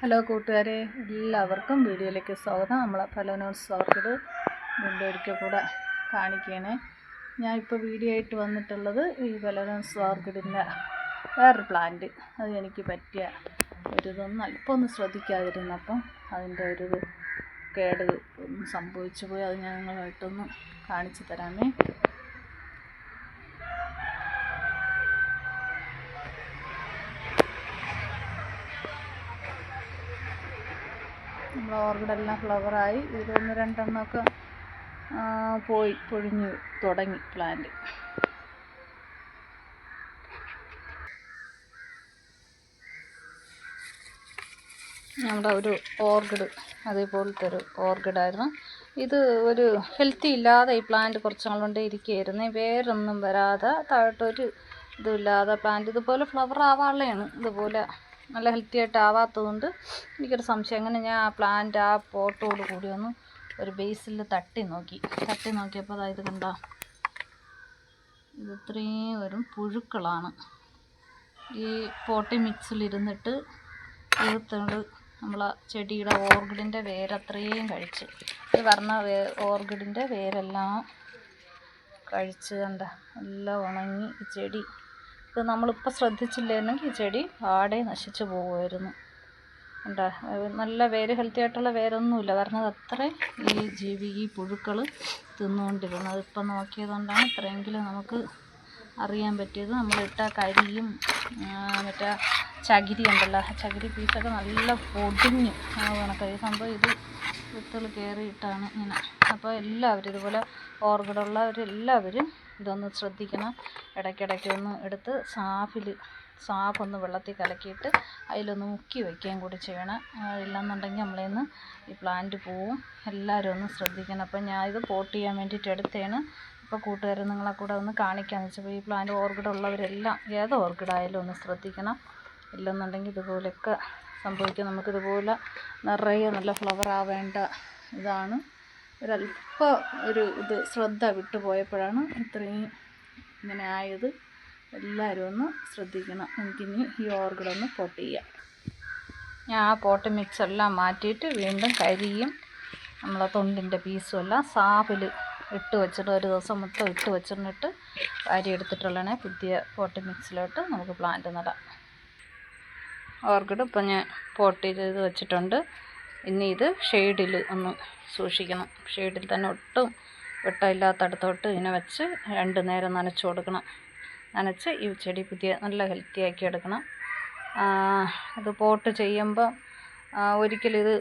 Hello കൂട്ടുകാരെ എല്ലാവർക്കും വീഡിയോയിലേക്ക് സ്വാഗതം. നമ്മളെ ഫലോനോസ് ഓർക്കിഡ് വീണ്ടും ഒരിക്കൽ കൂടെ കാണിക്കണേ ഞാൻ ഇപ്പോൾ വീഡിയോ ആയിട്ട് വന്നിട്ടുള്ളത് ഈ ഫലോനോസ് ഓർക്കിഡിന്റെ വേറൊരു പ്ലാന്റ് അത് എനിക്ക് പറ്റിയ ഒരു ഇതൊന്നും അല്പം ഒന്ന് ശ്രദ്ധിക്കാതിരുന്നപ്പം അതിന്റെ ഒരു കേട് സംഭവിച്ചു പോയി. അത് ഞാൻ നിങ്ങളായിട്ടൊന്ന് കാണിച്ചു തരാമേ. നമ്മൾ ഓർക്കിഡെല്ലാം ഫ്ലവറായി. ഇതൊന്ന് രണ്ടെണ്ണമൊക്കെ പോയി പൊഴിഞ്ഞ് തുടങ്ങി പ്ലാന്റ് നമ്മുടെ ഒരു ഓർക്കിഡ് അതേപോലത്തെ ഒരു ഓർക്കിഡായിരുന്നു. ഇത് ഒരു ഹെൽത്തി ഇല്ലാതെ ഈ പ്ലാന്റ് കുറച്ച് നാൾ കൊണ്ട് ഇരിക്കുകയായിരുന്നു. വേരൊന്നും വരാതെ താഴോട്ടൊരു ഇതുമില്ലാതെ പ്ലാന്റ് ഇതുപോലെ ഫ്ലവർ ആവാനുള്ളതാണ് ഇതുപോലെ നല്ല ഹെൽത്തി ആയിട്ട് ആവാത്തതുകൊണ്ട് എനിക്കൊരു സംശയം. അങ്ങനെ ഞാൻ ആ പ്ലാന്റ് ആ പോട്ടോട് കൂടി ഒന്ന് ഒരു ബേസിൽ തട്ടി നോക്കി. തട്ടി നോക്കിയപ്പോൾ അതായത് കണ്ട. ഇത് ഇത്രയും വരും പുഴുക്കളാണ്. ഈ പോട്ടി മിക്സിലിരുന്നിട്ട് ഇരുത്തോണ്ട് നമ്മൾ ചെടിയുടെ ഓർഗിഡിന്റെ വേരത്രയും കഴിച്ച്. ഈ പറഞ്ഞ വേ ഓർഗിഡിന്റെ വേരെല്ലാം കഴിച്ച് കണ്ട. എല്ലാം ഉണങ്ങി ചെടി. ഇത് നമ്മളിപ്പോൾ ശ്രദ്ധിച്ചില്ലായിരുന്നെങ്കിൽ ഈ ചെടി ആടെ നശിച്ചു പോകുമായിരുന്നു. കണ്ടോ നല്ല വേര് ഹെൽത്തി ആയിട്ടുള്ള വേരൊന്നുമില്ല. കാരണം അത് അത്രയും ഈ ജീവി ഈ പുഴുക്കൾ തിന്നുകൊണ്ടിരുന്നു അതിപ്പോൾ നോക്കിയതുകൊണ്ടാണ് ഇത്രയെങ്കിലും നമുക്ക് അറിയാൻ പറ്റിയത്. നമ്മളിട്ട കരിയും മറ്റേ ചകിരി ഉണ്ടല്ലോ. ചകിരി പീസൊക്കെ നല്ല പൊടിഞ്ഞു. കണക്ക്. ഈ സംഭവം ഇത് വിത്തുകൾ കയറിയിട്ടാണ് ഇങ്ങനെ. അപ്പോൾ എല്ലാവരും ഇതുപോലെ ഓർക്കിഡുള്ളവരെല്ലാവരും ഇതൊന്ന് ശ്രദ്ധിക്കണം. ഇടയ്ക്കിടയ്ക്ക് ഒന്ന് എടുത്ത് സാഫിൽ ഒന്ന് വെള്ളത്തിൽ കലക്കിയിട്ട് അതിലൊന്ന് മുക്കി വയ്ക്കുകയും കൂടി ചെയ്യണം. ഇല്ലെന്നുണ്ടെങ്കിൽ നമ്മളേന്ന് ഈ പ്ലാന്റ് പോവും. എല്ലാവരും ഒന്ന് ശ്രദ്ധിക്കണം. അപ്പം ഞാൻ ഇത് പോട്ട് ചെയ്യാൻ വേണ്ടിയിട്ട് എടുത്തതാണ് ഇപ്പോൾ കൂട്ടുകാർ നിങ്ങളെ കൂടെ ഒന്ന് കാണിക്കാമെന്ന് വെച്ചപ്പോൾ ഈ പ്ലാന്റ് ഓർക്കിഡ് ഉള്ളവരെല്ലാം ഏത് ഓർക്കിഡായാലും ഒന്ന് ശ്രദ്ധിക്കണം. ഇല്ലെന്നുണ്ടെങ്കിൽ ഇതുപോലെയൊക്കെ സംഭവിക്കും. നമുക്കിതുപോലെ നിറയെ നല്ല ഫ്ലവർ ആവേണ്ട ഇതാണ്. ഒരല്പം ഒരു ഇത് ശ്രദ്ധ വിട്ടുപോയപ്പോഴാണ് ഇത്രയും ഇങ്ങനെ ആയത്. എല്ലാവരും ഒന്ന് ശ്രദ്ധിക്കണം. എനിക്കിനി ഈ ഓർക്കിഡ് ഒന്ന് പോട്ട് ചെയ്യാം. ഞാൻ ആ പോട്ട് മിക്സെല്ലാം മാറ്റിയിട്ട് വീണ്ടും കരിയും നമ്മളെ തൊണ്ടിന്റെ പീസും എല്ലാം സാഫിൽ ഇട്ട് വെച്ചിട്ട് ഒരു ദിവസം മൊത്തം ഇട്ട് വെച്ചിട്ട് വാരി എടുത്തിട്ടുള്ളതാണ് പുതിയ പോട്ട് മിക്സിലോട്ട് നമുക്ക് പ്ലാന്റ് നടാം. ഓർക്കിഡ് ഇപ്പം ഞാൻ പോട്ട് ചെയ്ത് വെച്ചിട്ടുണ്ട്. ഇനി ഇത് ഷെയ്ഡിൽ ഒന്ന് സൂക്ഷിക്കണം. ഷെയ്ഡിൽ തന്നെ ഒട്ടും വെട്ടമില്ലാത്തടത്തോട്ട് ഇതിനെ വെച്ച് രണ്ട് നേരം നനച്ച് കൊടുക്കണം. നനച്ച് ഈ ചെടി പുതിയ നല്ല ഹെൽത്തി ആക്കി എടുക്കണം. അത് പോട്ട് ചെയ്യുമ്പോൾ ഒരിക്കലും ഇത്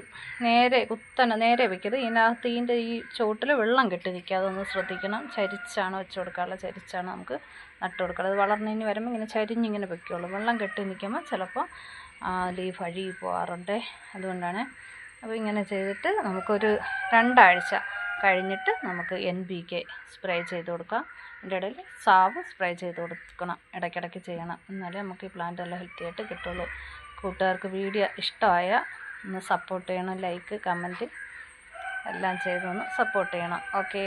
നേരെ കുത്തനെ നേരെ വെക്കരുത്. ഇതിനകത്ത് ഇതിന്റെ ഈ ചുവട്ടിൽ വെള്ളം കെട്ടി നിൽക്കാതെ ഒന്ന് ശ്രദ്ധിക്കണം. ചരിച്ചാണ് വെച്ച് കൊടുക്കാറുള്ളത് ചരിച്ചാണ് നമുക്ക് നട്ട് കൊടുക്കുക അത് വളർന്നിനി വരുമ്പോൾ ഇങ്ങനെ ചരിഞ്ഞിങ്ങനെ വെക്കുകയുള്ളൂ വെള്ളം കെട്ടി നിൽക്കുമ്പോൾ ചിലപ്പോൾ ലീഫ് അഴുകി പോകാറുണ്ട്. അതുകൊണ്ടാണ് അപ്പോൾ ഇങ്ങനെ ചെയ്തിട്ട് നമുക്കൊരു രണ്ടാഴ്ച കഴിഞ്ഞിട്ട് നമുക്ക് എൻ ബി കെ സ്പ്രേ ചെയ്ത് കൊടുക്കാം. അതിന്റെ ഇടയിൽ സാവ് സ്പ്രേ ചെയ്ത് കൊടുക്കണം. ഇടയ്ക്കിടയ്ക്ക് ചെയ്യണം. എന്നാലേ നമുക്ക് ഈ പ്ലാന്റ് എല്ലാം ഹെൽത്തി ആയിട്ട് കിട്ടുള്ളൂ. കൂട്ടുകാർക്ക് വീഡിയോ ഇഷ്ടമായ ഒന്ന് സപ്പോർട്ട് ചെയ്യണം. ലൈക്ക് കമന്റ് എല്ലാം ചെയ്തൊന്ന് സപ്പോർട്ട് ചെയ്യണം. ഓക്കേ